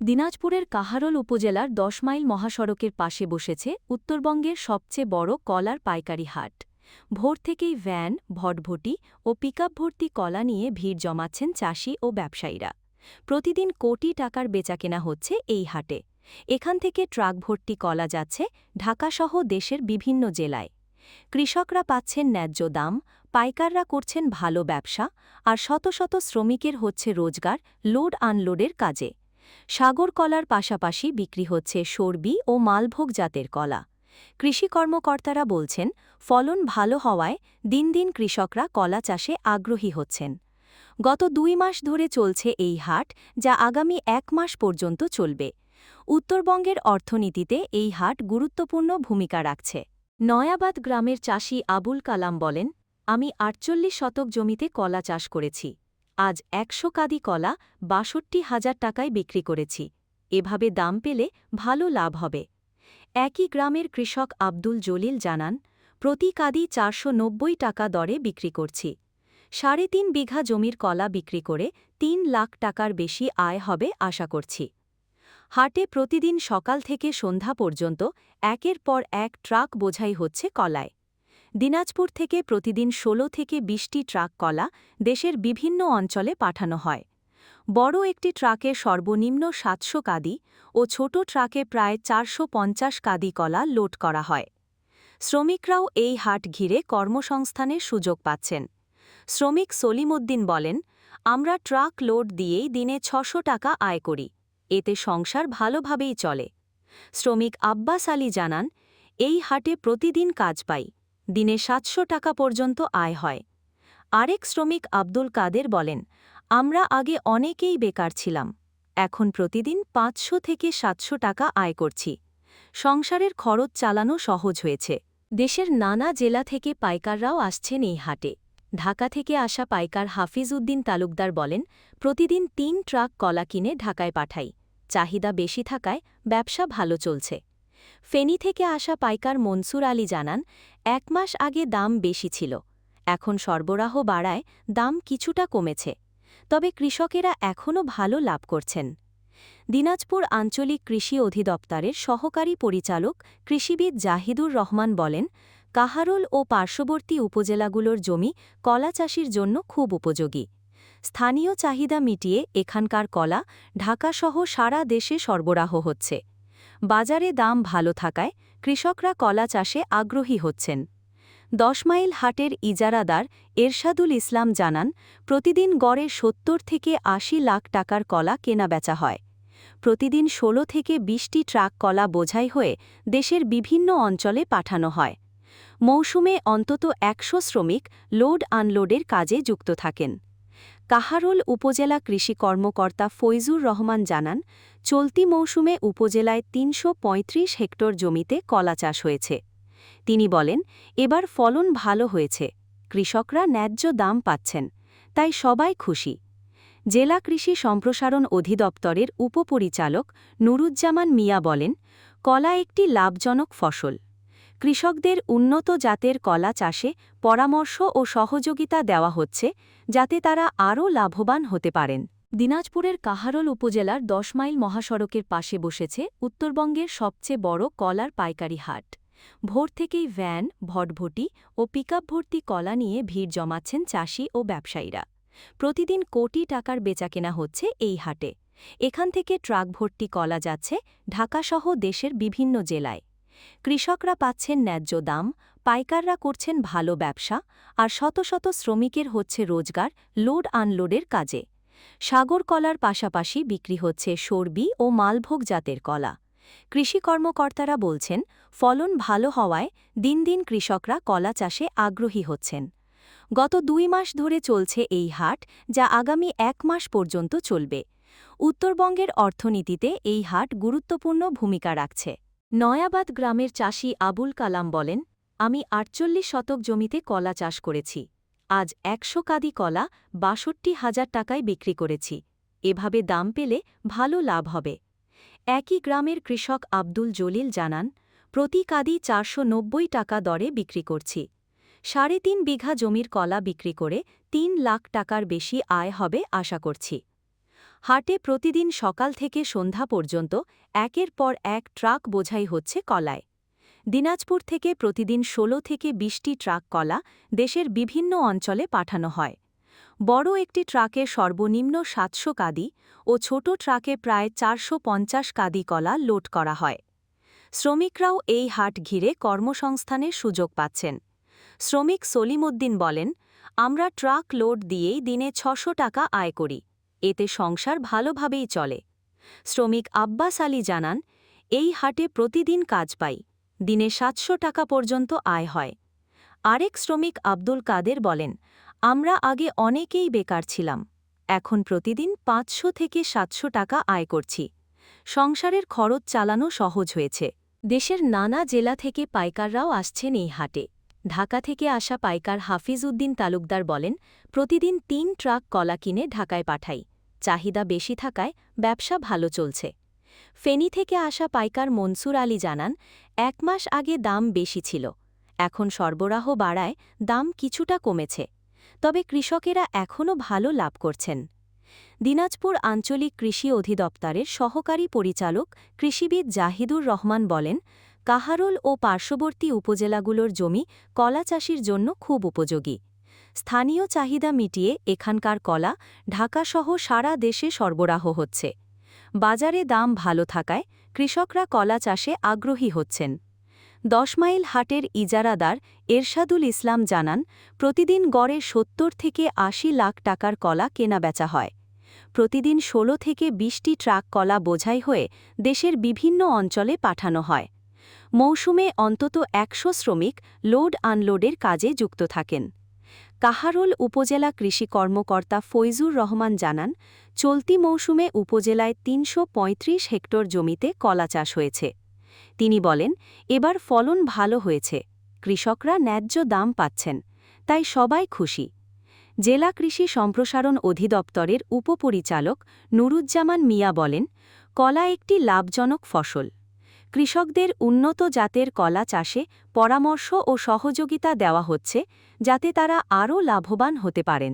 দিনাজপুরের কাহারোল উপজেলার দশ মাইল মহাসড়কের পাশে বসেছে উত্তরবঙ্গের সবচেয়ে বড় কলার পাইকারি হাট। ভোর থেকেই ভ্যান, ভটভটি ও পিকআপ ভর্তি কলা নিয়ে ভিড় জমাচ্ছেন চাষি ও ব্যবসায়ীরা। প্রতিদিন কোটি টাকার বেচাকেনা হচ্ছে এই হাটে। এখান থেকে ট্রাক ভর্তি কলা যাচ্ছে ঢাকাসহ দেশের বিভিন্ন জেলায়। কৃষকরা পাচ্ছেন ন্যায্য দাম, পাইকাররা করছেন ভালো ব্যবসা, আর শত শত শ্রমিকের হচ্ছে রোজগার, লোড আনলোডের কাজে। সাগর কলার পাশাপাশি বিক্রি হচ্ছে সর্বি ও মালভোগ জাতের কলা। কৃষি কর্মকর্তারা বলছেন, ফলন ভালো হওয়ায় দিন দিন কৃষকরা কলা চাষে আগ্রহী হচ্ছেন। গত দুই মাস ধরে চলছে এই হাট, যা আগামী এক মাস পর্যন্ত চলবে। উত্তরবঙ্গের অর্থনীতিতে এই হাট গুরুত্বপূর্ণ ভূমিকা রাখছে। নয়াবাদ গ্রামের চাষি আবুল কালাম বলেন, আমি আটচল্লিশ শতক জমিতে কলা চাষ করেছি। আজ একশো কাদি কলা বাষট্টি হাজার টাকায় বিক্রি করেছি। এভাবে দাম পেলে ভালো লাভ হবে। একই গ্রামের কৃষক আব্দুল জলিল জানান, প্রতি কাদি চারশো নব্বই টাকা দরে বিক্রি করছি। সাড়ে তিন বিঘা জমির কলা বিক্রি করে তিন লাখ টাকার বেশি আয় হবে আশা করছি। হাটে প্রতিদিন সকাল থেকে সন্ধ্যা পর্যন্ত একের পর এক ট্রাক বোঝাই হচ্ছে কলায়। দিনাজপুর থেকে প্রতিদিন ১৬ থেকে বিশটি ট্রাক কলা দেশের বিভিন্ন অঞ্চলে পাঠানো হয়। বড় একটি ট্রাকে সর্বনিম্ন সাতশো কাদি ও ছোট ট্রাকে প্রায় চারশো পঞ্চাশ কাদি কলা লোড করা হয়। শ্রমিকরাও এই হাট ঘিরে কর্মসংস্থানের সুযোগ পাচ্ছেন। শ্রমিক সলিমুদ্দিন বলেন, আমরা ট্রাক লোড দিয়েই দিনে ছশো টাকা আয় করি। এতে সংসার ভালোভাবেই চলে। শ্রমিক আব্বাস আলী জানান, এই হাটে প্রতিদিন কাজ পাই। দিনে সাতশো টাকা পর্যন্ত আয় হয়। আরেক শ্রমিক আব্দুল কাদের বলেন, আমরা আগে অনেকেই বেকার ছিলাম, এখন প্রতিদিন পাঁচশো থেকে সাতশো টাকা আয় করছি। সংসারের খরচ চালানো সহজ হয়েছে। দেশের নানা জেলা থেকে পাইকাররাও আসছেন এই হাটে। ঢাকা থেকে আসা পাইকার হাফিজ উদ্দিন তালুকদার বলেন, প্রতিদিন তিন ট্রাক কলা কিনে ঢাকায় পাঠাই। চাহিদা বেশি থাকায় ব্যবসা ভালো চলছে। ফেনী থেকে আসা পাইকার মনসুর আলী জানান, এক মাস আগে দাম বেশি ছিল, এখন সরবরাহ বাড়ায় দাম কিছুটা কমেছে, তবে কৃষকেরা এখনও ভালো লাভ করছেন। দিনাজপুর আঞ্চলিক কৃষি অধিদপ্তরের সহকারী পরিচালক কৃষিবিদ জাহিদুর রহমান বলেন, কাহারোল ও পার্শ্ববর্তী উপজেলাগুলোর জমি কলা চাষির জন্য খুব উপযোগী। স্থানীয় চাহিদা মিটিয়ে এখানকার কলা ঢাকাসহ সারা দেশে সরবরাহ হচ্ছে। বাজারে দাম ভালো থাকায় কৃষকরা কলা চাষে আগ্রহী হচ্ছেন। দশ মাইল হাটের ইজারাদার এরশাদুল ইসলাম জানান, প্রতিদিন গড়ে সত্তর থেকে আশি লাখ টাকার কলা কেনাবেচা হয়। প্রতিদিন ১৬ থেকে বিশটি ট্রাক কলা বোঝাই হয়ে দেশের বিভিন্ন অঞ্চলে পাঠানো হয়। মৌসুমে অন্তত একশো শ্রমিক লোড আনলোডের কাজে যুক্ত থাকেন। কাহারোল উপজেলা কৃষি কর্মকর্তা ফৈজুর রহমান জানান, চলতি মৌসুমে উপজেলায় তিনশো পঁয়ত্রিশ হেক্টর জমিতে কলা চাষ হয়েছে। তিনি বলেন, এবার ফলন ভালো হয়েছে, কৃষকরা ন্যায্য দাম পাচ্ছেন, তাই সবাই খুশি। জেলা কৃষি সম্প্রসারণ অধিদপ্তরের উপপরিচালক নুরুজ্জামান মিয়া বলেন, কলা একটি লাভজনক ফসল। কৃষকদের উন্নত জাতের কলা চাষে পরামর্শ ও সহযোগিতা দেওয়া হচ্ছে, যাতে তারা আরও লাভবান হতে পারেন। দিনাজপুরের কাহারোল উপজেলার দশ মাইল মহাসড়কের পাশে বসেছে উত্তরবঙ্গের সবচেয়ে বড় কলার পাইকারি হাট। ভোর থেকেই ভ্যান, ভটভটি ও পিকআপ ভর্তি কলা নিয়ে ভিড় জমাচ্ছেন চাষি ও ব্যবসায়ীরা। প্রতিদিন কোটি টাকার বেচাকেনা হচ্ছে এই হাটে। এখান থেকে ট্রাক ভর্তি কলা যাচ্ছে ঢাকাসহ দেশের বিভিন্ন জেলায়। কৃষকরা পাচ্ছেন ন্যায্য দাম, পাইকাররা করছেন ভালো ব্যবসা, আর শত শত শ্রমিকের হচ্ছে রোজগার, লোড আনলোডের কাজে। সাগর কলার পাশাপাশি বিক্রি হচ্ছে সর্বি ও মালভোগ জাতের কলা। কৃষি কর্মকর্তারা বলছেন, ফলন ভালো হওয়ায় দিন দিন কৃষকরা কলা চাষে আগ্রহী হচ্ছেন। গত দুই মাস ধরে চলছে এই হাট, যা আগামী এক মাস পর্যন্ত চলবে। উত্তরবঙ্গের অর্থনীতিতে এই হাট গুরুত্বপূর্ণ ভূমিকা রাখছে। নয়াবাদ গ্রামের চাষি আবুল কালাম বলেন, আমি আটচল্লিশ শতক জমিতে কলা চাষ করেছি। আজ একশো কাদি কলা বাষট্টি হাজার টাকায় বিক্রি করেছি। এভাবে দাম পেলে ভালো লাভ হবে। একই গ্রামের কৃষক আব্দুল জলিল জানান, প্রতি কাদি চারশো নব্বই টাকা দরে বিক্রি করছি। সাড়ে তিন বিঘা জমির কলা বিক্রি করে তিন লাখ টাকার বেশি আয় হবে আশা করছি। হাটে প্রতিদিন সকাল থেকে সন্ধ্যা পর্যন্ত একের পর এক ট্রাক বোঝাই হচ্ছে কলায়। দিনাজপুর থেকে প্রতিদিন ১৬ থেকে ২০টি ট্রাক কলা দেশের বিভিন্ন অঞ্চলে পাঠানো হয়। বড় একটি ট্রাকে সর্বনিম্ন সাতশো কাদি ও ছোট ট্রাকে প্রায় চারশো পঞ্চাশ কাদি কলা লোড করা হয়। শ্রমিকরাও এই হাট ঘিরে কর্মসংস্থানের সুযোগ পাচ্ছেন। শ্রমিক সলিমুদ্দিন বলেন, আমরা ট্রাক লোড দিয়েই দিনে ছশো টাকা আয় করি। এতে সংসার ভালোভাবেই চলে। শ্রমিক আব্বাস আলী জানান, এই হাটে প্রতিদিন কাজ পাই, দিনে সাতশো টাকা পর্যন্ত আয় হয়। আরেক শ্রমিক আব্দুল কাদের বলেন, আমরা আগে অনেকেই বেকার ছিলাম, এখন প্রতিদিন পাঁচশো থেকে সাতশো টাকা আয় করছি। সংসারের খরচ চালানো সহজ হয়েছে। দেশের নানা জেলা থেকে পাইকাররাও আসছেন এই হাটে। ঢাকা থেকে আসা পাইকার হাফিজ উদ্দিন তালুকদার বলেন, প্রতিদিন তিন ট্রাক কলা কিনে ঢাকায় পাঠাই। চাহিদা বেশি থাকায় ব্যবসা ভালো চলছে। ফেনী থেকে আসা পাইকার মনসুর আলী জানান, এক মাস আগে দাম বেশি ছিল। এখন সরবরাহ বাড়ায় দাম কিছুটা কমেছে। তবে কৃষকেরা এখনও ভালো লাভ করছেন। দিনাজপুর আঞ্চলিক কৃষি অধিদপ্তরের সহকারী পরিচালক কৃষিবিদ জাহিদুর রহমান বলেন কাহারোল ও পার্শ্ববর্তী উপজেলাগুলোর জমি কলা চাষির জন্য খুব উপযোগী। স্থানীয় চাহিদা মিটিয়ে এখানকার কলা ঢাকাসহ সারা দেশে সরবরাহ হচ্ছে। বাজারে দাম ভালো থাকায় কৃষকরা কলা চাষে আগ্রহী হচ্ছেন। দশ মাইল হাটের ইজারাদার এরশাদুল ইসলাম জানান, প্রতিদিন গড়ে সত্তর থেকে আশি লাখ টাকার কলা কেনাবেচা হয়। প্রতিদিন ১৬ থেকে ২০টি ট্রাক কলা বোঝাই হয়ে দেশের বিভিন্ন অঞ্চলে পাঠানো হয়। মৌসুমে অন্তত একশো শ্রমিক লোড আনলোডের কাজে যুক্ত থাকেন। কাহারোল উপজেলা কৃষি কর্মকর্তা ফৈজুর রহমান জানান, চলতি মৌসুমে উপজেলায় তিনশো পঁয়ত্রিশ হেক্টর জমিতে কলা চাষ হয়েছে। তিনি বলেন, এবার ফলন ভালো হয়েছে, কৃষকরা ন্যায্য দাম পাচ্ছেন, তাই সবাই খুশি। জেলা কৃষি সম্প্রসারণ অধিদপ্তরের উপপরিচালক নুরুজ্জামান মিয়া বলেন, কলা একটি লাভজনক ফসল। কৃষকদের উন্নত জাতের কলা চাষে পরামর্শ ও সহযোগিতা দেওয়া হচ্ছে, যাতে তারা আরও লাভবান হতে পারেন।